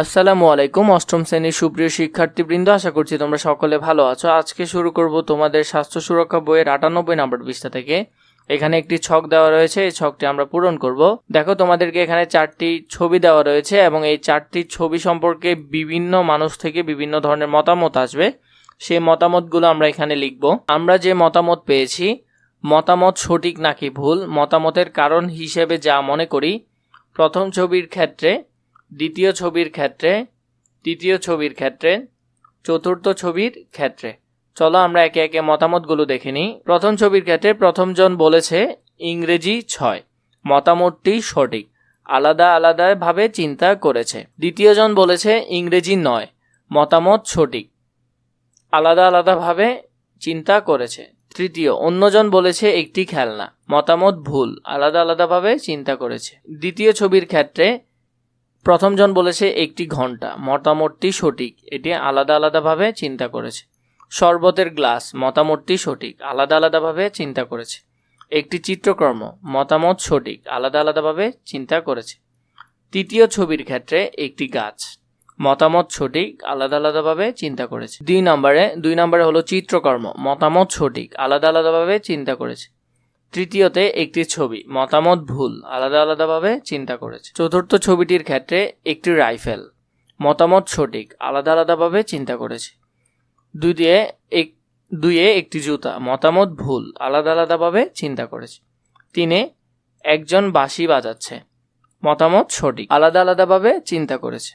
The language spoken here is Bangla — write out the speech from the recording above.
আসসালামু আলাইকুম, অষ্টম শ্রেণির সুপ্রিয় শিক্ষার্থীবৃন্দ, আশা করছি তোমরা সকলে ভালো আছো। আজকে শুরু করব তোমাদের স্বাস্থ্য সুরক্ষা বইয়ের আটানব্বই নাম্বার পৃষ্ঠা থেকে। এখানে একটি ছক দেওয়া রয়েছে, এই ছকটি আমরা পূরণ করব। দেখো, তোমাদেরকে এখানে চারটি ছবি দেওয়া রয়েছে এবং এই চারটি ছবি সম্পর্কে বিভিন্ন মানুষ থেকে বিভিন্ন ধরনের মতামত আসবে। সেই মতামতগুলো আমরা এখানে লিখব। আমরা যে মতামত পেয়েছি, মতামত সঠিক নাকি ভুল? মতামতের কারণ হিসেবে যা মনে করি, প্রথম ছবির ক্ষেত্রে দ্বিতীয় ছবির ক্ষেত্রে, তৃতীয় ছবির ক্ষেত্রে, চতুর্থ ছবির ক্ষেত্রে। চলো আমরা একে একে মতামতগুলো দেখে নিই। প্রথম ছবির ক্ষেত্রে প্রথমজন বলেছে, ইংরেজি ছয়। মতামতটি সঠিক। আলাদা আলাদাভাবে চিন্তা করেছে। দ্বিতীয়জন বলেছে, ইংরেজি নয়। মতামত সঠিক। আলাদা আলাদাভাবে চিন্তা করেছে। তৃতীয় অন্যজন বলেছে, একটি খেলনা। মতামত ভুল। আলাদা আলাদাভাবে চিন্তা করেছে। দ্বিতীয় ছবির ক্ষেত্রে প্রথমজন বলেছে একটি ঘণ্টা, মতামতটি সঠিক, এটি আলাদা আলাদাভাবে চিন্তা করেছে। শরবতের গ্লাস, মতামতটি সঠিক, আলাদা আলাদাভাবে চিন্তা করেছে। একটি চিত্রকর্ম, মতামত সঠিক, আলাদা আলাদাভাবে চিন্তা করেছে। তৃতীয় ছবির ক্ষেত্রে একটি গাছ, মতামত সঠিক, আলাদা আলাদাভাবে চিন্তা করেছে। দুই নম্বরে দুই নম্বরে হলো চিত্রকর্ম, মতামত সঠিক, আলাদা আলাদাভাবে চিন্তা করেছে। তৃতীয়তে একটি ছবি, মতামত ভুল, আলাদা আলাদাভাবে চিন্তা করেছে। চতুর্থ ছবিটির ক্ষেত্রে একটি রাইফেল, মতামত সঠিক, আলাদা আলাদাভাবে চিন্তা করেছে। দুই দিয়ে এক, দুইয়ে একটি জুতা, মতামত ভুল, আলাদা আলাদাভাবে চিন্তা করেছে। তিনে একজন বাঁশি বাজাচ্ছে, মতামত সঠিক, আলাদা আলাদাভাবে চিন্তা করেছে।